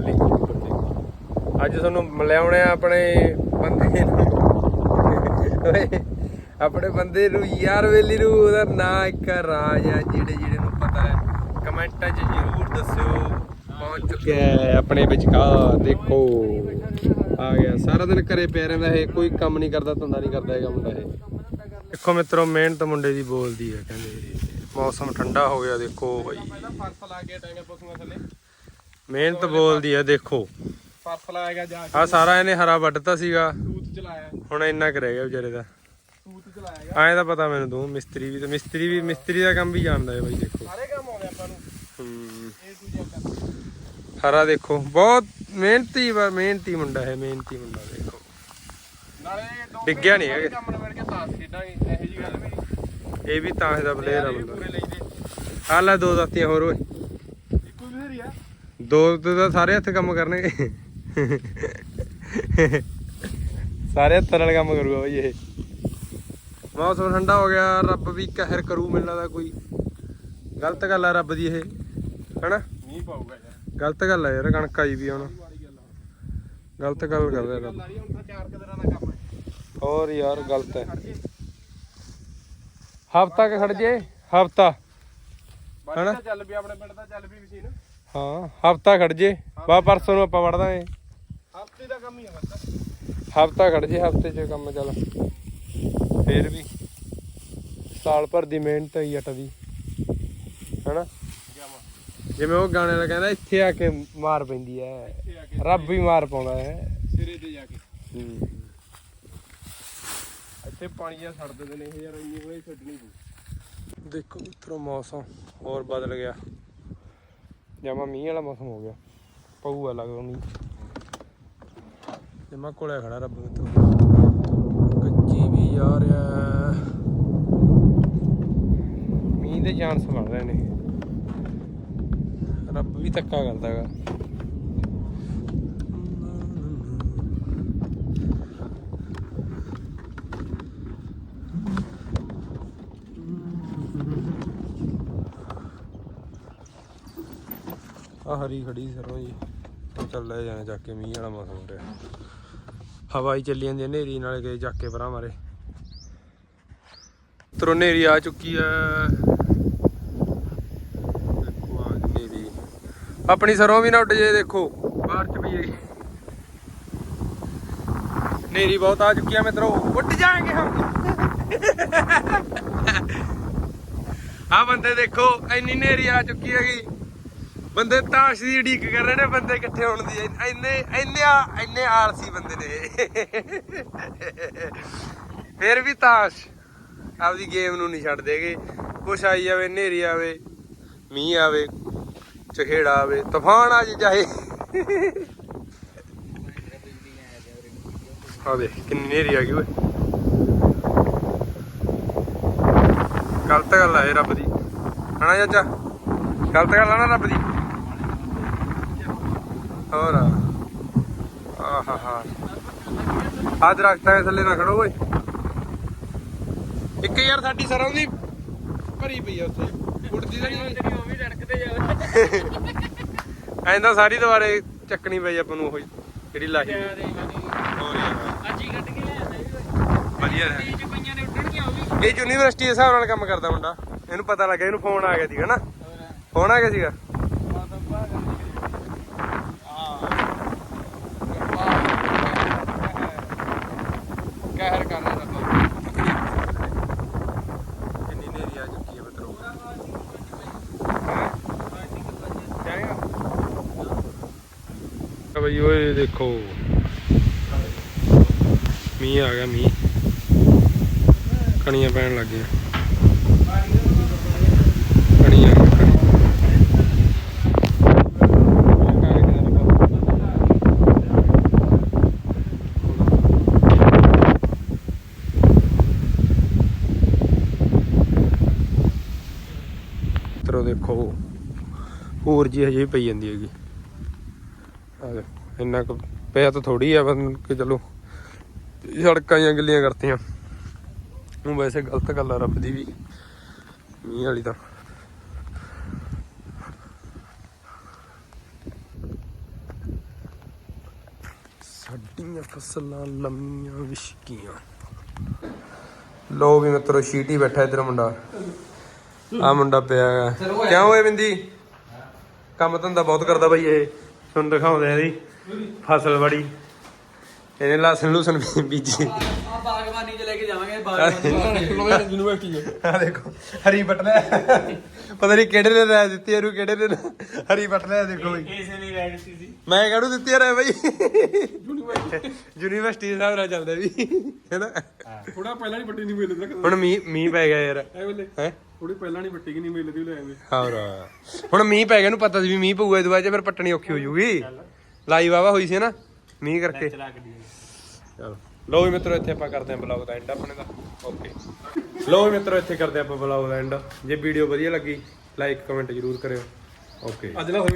ਹੀ ਅੱਜ ਤੁਹਾਨੂੰ ਮਿਲਾਉਣੇ ਆ ਆਪਣੇ ਬੰਦੇ ਨੂੰ। ਓਏ ਆਪਣੇ ਬੰਦੇ ਨੂੰ ਯਾਰ ਵੇਲੀ ਨੂੰ ਉਹਦਾ ਨਾਂ ਇੱਕ ਰਾਜ ਆ ਜਿਹੜੇ ਜਿਹੜੇ ਨੂੰ ਪਤਾ ਹੈ। ਕਮੈਂਟਾਂ 'ਚ ਜ਼ਰੂਰ ਦੱਸਿਓ। ਪਹੁੰਚ ਚੁੱਕਿਆ ਹੈ ਆਪਣੇ ਵਿਚਕਾਰ ਦੇਖੋ। ਆ ਗਿਆ ਸਾਰਾ ਦਿਨ ਘਰੇ ਪਿਆ ਰਹਿੰਦਾ ਇਹ ਕੋਈ ਕੰਮ ਨਹੀਂ ਕਰਦਾ ਧੰਦਾ ਨਹੀਂ ਕਰਦਾ ਹੈਗਾ ਮੁੰਡਾ ਇਹ। ਦੇਖੋ ਮਿੱਤਰੋ ਮਿਹਨਤ ਮੁੰਡੇ ਦੀ ਬੋਲਦੀ ਹੈ ਕਹਿੰਦੇ ਮੌਸਮ ਠੰਡਾ ਹੋ ਗਿਆ ਦੇਖੋ ਬਾਈ। ਫਰਸ ਲਾ ਕੇ ਟਾਂਗੇ ਪਸ਼ੂਆਂ ਥੱਲੇ। ਮਿਹਨਤ ਬੋਲਦੀ ਹੈ ਦੇਖੋ। ਫਰਸ ਲਾਏਗਾ ਜਾ ਆ ਸਾਰਾ ਇਹਨੇ ਹਰਾ ਵੱਢਤਾ ਸੀਗਾ। ਤੂਤ ਚਲਾਇਆ। ਹੁਣ ਇੰਨਾ ਕੁ ਰਹਿ ਗਿਆ ਵਿਚਾਰੇ ਦਾ। ਤੂਤ ਚਲਾਏਗਾ ਐਂ ਤਾਂ ਪਤਾ ਮੈਨੂੰ ਤੂੰ ਮਿਸਤਰੀ ਵੀ ਤੇ ਮਿਸਤਰੀ ਵੀ ਮਿਸਤਰੀ ਦਾ ਕੰਮ ਵੀ ਜਾਣਦਾ ਹੈ ਬਾਈ ਦੇਖੋ। ਸਾਰੇ ਕੰਮ ਆਉਂਦੇ ਆਪਾਂ ਨੂੰ। ਹੂੰ। ਇਹ ਦੂਜਾ ਕਰ ਹਰਾ ਦੇਖੋ ਬਹੁਤ ਮਿਹਨਤੀ ਵਾ ਮਿਹਨਤੀ ਮੁੰਡਾ ਹੈ ਮਿਹਨਤੀ ਮੁੰਡਾ ਦੇਖੋ। ਨਾਲੇ ਡਿੱਗਿਆ ਨਹੀਂ ਹੈਗਾ। ਕੰਮ ਨਿਬੜ ਕੇ ਤਾਸ ਖੇਡਾਂਗੇ ਇਹੋ ਜੀ ਗੱਲ ਮੇਰੀ ਇਹ ਵੀ ਤਾਂ ਦਾ ਪਲੇਅਰ ਆ ਬੰਦਾ। ਆ ਲੈ ਦੋ ਦਾਤੀਆਂ ਹੋਰ ਓਏ। ਆ ਦੋ ਤੇ ਤਾਂ ਸਾਰੇ ਹੱਥ ਕੰਮ ਕਰਨਗੇ। ਸਾਰੇ ਹੱਥਾਂ ਨਾਲ ਕੰਮ ਕਰੂਗਾ ਬਾਈ ਇਹ। ਮੌਸਮ ਠੰਡਾ ਹੋ ਗਿਆ ਰੱਬ ਵੀ ਕਹਿਰ ਕਰੂ ਮੈਨੂੰ ਲੱਗਦਾ ਕੋਈ। ਗਲਤ ਗੱਲ ਆ ਰੱਬ ਦੀ ਇਹ ਹਨਾ? ਮੀਂਹ ਪਾਊਗਾ ਯਾਰ। ਗਲਤ ਗੱਲ ਆ ਯਾਰ ਕਣਕ ਆਈ ਵੀ ਹੁਣ। ਗਲਤ ਗੱਲ ਕਰ ਰਿਹਾ ਰੱਬ। ਨਹੀਂ ਦਾ ਹੋਰ ਯਾਰ ਗਲਤ ਹੈ। ਹਫਤਾ ਕ ਖੜ ਜੇ ਹਫਤਾ। ਹਨਾ? ਚੱਲ ਵੀ ਆਪਣੇ ਪਿੰਡ ਦਾ ਚੱਲ ਵੀ ਮਸ਼ੀਨ। ਹਾਂ ਹਫਤਾ ਖੜ ਜੇ। ਬਾ ਪਰਸੋਂ ਨੂੰ ਆਪਾਂ ਵੜ ਦਾਂਗੇ। ਹਫ਼ਤੇ ਦਾ ਕੰਮ ਹੀ ਆ ਬਸ। ਹਫਤਾ ਖੜ ਜੇ ਹਫ਼ਤੇ 'ਚ ਕੰਮ ਚੱਲ। ਫੇਰ ਵੀ ਸਾਲ ਭਰ ਦੀ ਮਿਹਨਤ ਹੈ ਜੱਟ ਦੀ ਹੈਨਾ? ਜਾਵਾਂ ਉਹ ਗਾਣੇ ਦਾ ਕਹਿੰਦਾ ਇੱਥੇ ਆ ਕੇ ਮਾਰ ਪੈਂਦੀ ਹੈ ਰੱਬ ਵੀ ਮਾਰ ਪਾਉਂਦਾ ਹੈ ਸਿਰੇ ਤੇ ਜਾ ਕੇ। ਇੱਥੇ ਪਾਣੀ ਜਿਹਾ ਛੱਡ ਦਿੰਦੇ ਨੇ ਇਹ ਯਾਰ ਇੰਨੀ ਹੋਏ ਛੱਡਣੀ ਦੇਖੋ ਮਿੱਤਰੋ ਮੌਸਮ ਹੋਰ ਬਦਲ ਗਿਆ। ਜਮਾ ਮੀਂਹ ਵਾਲਾ ਮੌਸਮ ਹੋ ਗਿਆ ਪਊਗਾ ਲੱਗਦਾ ਮੀਂਹ ਜਮਾ ਕੋਲੇ ਖੜਾ ਰੱਬ ਮਿੱਤਰੋ ਕੱਚੀ ਵੀ ਆ ਰਿਹਾ। ਮੀਂਹ ਦੇ ਚਾਂਸ ਬਣ ਰਹੇ ਨੇ ਰੱਬ ਵੀ ਧੱਕਾ ਕਰਦਾ ਹੈਗਾ ਆ ਹਰੀ ਖੜੀ ਸਰੋਂ ਜੀ। ਚੱਲ ਲੈ ਜਾਣਾ ਚੱਕ ਕੇ ਮੀਂਹ ਵਾਲਾ ਮੌਸਮ ਹੋ ਰਿਹਾ। ਹਵਾ ਹੀ ਚੱਲੀ ਜਾਂਦੀ ਹਨੇਰੀ ਨਾਲ ਗਏ ਚੱਕ ਕੇ ਪਰਾਂ ਮਾਰੇ। ਤਰੋ ਹਨੇਰੀ ਆ ਚੁੱਕੀ ਹੈ ਦੇਖੋ ਆ ਹਨੇਰੀ। ਆਪਣੀ ਸਰੋਂ ਵੀ ਨਾ ਉੱਡ ਜੇ ਦੇਖੋ। ਬਾਹਰ ਚ ਵੀ ਹੈਗੀ ਹਨੇਰੀ ਬਹੁਤ ਆ ਚੁੱਕੀ ਆ ਮਿੱਤਰੋ। ਉੱਡ ਜਾਣਗੇ ਹਮ ਆ ਬੰਦੇ ਦੇਖੋ, ਇੰਨੀ ਹਨੇਰੀ ਆ ਚੁੱਕੀ ਹੈਗੀ। ਬੰਦੇ ਤਾਸ਼ ਦੀ ਉਡੀਕ ਕਰ ਰਹੇ ਨੇ, ਬੰਦੇ ਇਕੱਠੇ ਹੋਣ ਦੀ ਇੰਨੇ ਇੰਨੇ ਇੰਨੇ ਆਲਸੀ ਬੰਦੇ ਨੇ। ਫਿਰ ਵੀ ਤਾਸ਼ ਆਪਦੀ ਗੇਮ ਨੂੰ ਨਹੀਂ ਛੱਡ ਦੇਗੇ। ਕੁਛ ਆਈ ਜਾਵੇ, ਹਨੇਰੀ ਆਵੇ, ਮੀਂਹ ਆਵੇ, ਚਖੇੜਾ ਆਵੇ, ਤੂਫਾਨ ਆ ਜੇ ਚਾਹੇ। ਆ ਦੇਖ ਕਿੰਨੀ ਹਨੇਰੀ ਆ ਗਈ ਓਏ। ਗਲਤ ਗੱਲ ਆ ਇਹ ਰੱਬ ਦੀ। ਹਨਾ ਚਾਚਾ? ਗਲਤ ਗੱਲ ਆ ਨਾ ਰੱਬ ਦੀ। ਹੋਰ। ਆਹਾ ਹਾ ਆ ਦਰਖਤਾਂ ਦੇ ਥੱਲੇ ਨਾ ਖੜੋ ਓਏ। ਇੱਕ ਯਾਰ ਸਾਡੀ ਸਰੋਂ ਦੀ ਭਰੀ ਪਈ ਆ ਉੱਥੇ। ਉੱਡਦੀ ਤਾਂ ਨਹੀਂ ਉਹ ਵੀ ਰੜਕਦੇ ਜਾਵੇ ਐਂਦਾ ਸਾਰੀ ਦੁਬਾਰੇ ਚੱਕਣੀ ਪਈ ਆਪਾਂ ਨੂੰ ਉਹ ਜਿਹੜੀ ਲਾਹੀ ਹੋਰ ਯਾਰ। ਅੱਜ ਹੀ ਕੱਢ ਕੇ ਵਧੀਆ। ਹੈ ਸੀ ਪਈਆਂ ਨੇ ਉੱਡਣਗੀਆਂ ਉਹ ਵੀ। ਇਹ ਯੂਨੀਵਰਸਿਟੀ ਦੇ ਹਿਸਾਬ ਨਾਲ ਕੰਮ ਕਰਦਾ ਮੁੰਡਾ। ਇਹਨੂੰ ਪਤਾ ਲੱਗਿਆ ਇਹਨੂੰ ਫੋਨ ਆ ਗਿਆ ਸੀਗਾ ਨਾ। ਫੋਨ ਆ ਗਿਆ ਸੀਗਾ ਕਹਿਰ ਕਰ ਰਿਹਾ ਕਿੰਨੀ ਨੇਰੀ ਆ ਚੁੱਕੀ ਹੈ ਮਿੱਤਰੋ ਬਈ ਓਏ ਦੇਖੋ। ਮੀਂਹ ਆ ਗਿਆ ਮੀਂਹ। ਕਣੀਆਂ ਪੈਣ ਲੱਗ ਗਈਆਂ। ਕਣੀਆਂ ਕਣੀਆਂ। ਦੇਖੋ, ਹੋਰ ਜੀ ਹਜੇ ਪਈ ਜਾਂਦੀ ਹੈਗੀ। ਆ ਦੇ ਇੰਨਾ ਕੁ ਪਿਆ ਤਾਂ ਥੋੜੀ ਆ ਬਸ ਕਿ ਚਲੋ। ਸੜਕਾਂ ਜਾਂ ਗਿੱਲੀਆਂ ਕਰਤੀਆਂ। ਉਹ ਵੈਸੇ ਗਲਤ ਗੱਲ ਆ ਰੱਬ ਦੀ ਵੀ। ਮੀਂਹ ਵਾਲੀ ਤਾਂ। ਸਾਡੀਆਂ ਫਸਲਾਂ ਲੰਮੀਆਂ ਵਿਸ਼ਕੀਆਂ ਲੋ ਵੀ ਮਿੱਤਰੋ ਸ਼ੀਟੀ ਬੈਠਾ ਇਧਰ ਮੁੰਡਾ। ਆ ਮੁੰਡਾ ਪਿਆ ਕਿਉਂ ਓਏ ਬਿੰਦੀ? ਕੰਮ ਧੰਦਾ ਬਹੁਤ ਕਰਦਾ ਬਈ ਇਹ। ਤੁਹਾਨੂੰ ਦਿਖਾਉਂਦੇ ਆ ਇਹਦੀ ਫਸਲ ਬੜੀ ਇਹਨੇ ਲਸਣ ਲੂਸਣ ਵੀ ਬੀਜੀ। ਆ ਬਾਗਬਾਨੀ ਚ ਲੈ ਕੇ ਜਾਵਾਂਗੇ ਬਾਗਬਾਨੀ ਯੂਨੀਵਰਸਿਟੀ ਆ ਦੇਖੋ ਹਰੀ ਬਟਲਾ ਪਤਾ ਨਹੀਂ ਕਿਹੜੇ ਨੇ ਰਾਇ ਦਿੱਤੀ ਇਹਨੂੰ ਕਿਹੜੇ ਨੇ। ਹਰੀ ਬਟਲਾ ਦੇਖੋ ਬਈ। ਇਸੇ ਨੇ ਰਹਿ ਦਿੱਤੀ ਸੀ। ਮੈਂ ਕਿਹੜੂ ਦਿੱਤੀ ਰਾਇ ਬਈ। ਯੂਨੀਵਰਸਿਟੀ। ਦੇ ਹਿਸਾਬ ਨਾਲ ਚੱਲਦਾ ਵੀ ਹੈਨਾ ਥੋੜਾ ਪਹਿਲਾਂ ਨਹੀਂ ਪੱਟੀ ਨਹੀਂ ਮਿਲਦੀ ਨਾ ਹੁਣ ਮੀਂਹ ਮੀਂਹ ਪੈ ਗਿਆ ਯਾਰ। ਹੈ? ਥੋੜੀ ਪਹਿਲਾਂ ਨਹੀਂ ਪੱਟੀ ਕਿ ਨਹੀਂ ਮਿਲਦੀ ਲੈ ਐਵੇਂ ਹੋਰ। ਹੁਣ ਮੀਂਹ ਪੈ ਗਿਆ ਨੂੰ ਪਤਾ ਸੀ ਵੀ ਮੀਂਹ ਪਊਗਾ ਇਹਦੇ ਬਾਅਦ 'ਚ ਫਿਰ ਪੱਟਣੀ ਔਖੀ ਹੋ ਜੂਗੀ ਲਾਈ ਵਾਵਾ ਹੋਈ ਸੀ ਨਾ ਮੀਂਹ ਕਰਕੇ। ਚਲਾ ਚਲੋ। ਲੋ ਵੀ ਮਿੱਤਰੋ ਇੱਥੇ ਆਪਾਂ ਕਰਦੇ ਆਂ ਬਲੌਗ ਦਾ ਐਂਡ ਆਪਣੇ ਦਾ। ਓਕੇ ਲੋ ਵੀ ਮਿੱਤਰੋ ਇੱਥੇ ਕਰਦੇ ਆਪਾਂ ਬਲੌਗ ਦਾ ਐਂਡ ਜੇ ਵੀਡੀਓ ਵਧੀਆ ਲੱਗੀ ਲਾਈਕ ਕਮੈਂਟ ਜ਼ਰੂਰ ਕਰਿਓ। ਓਕੇ ਅੱਜ ਨਾ ਹੋਈ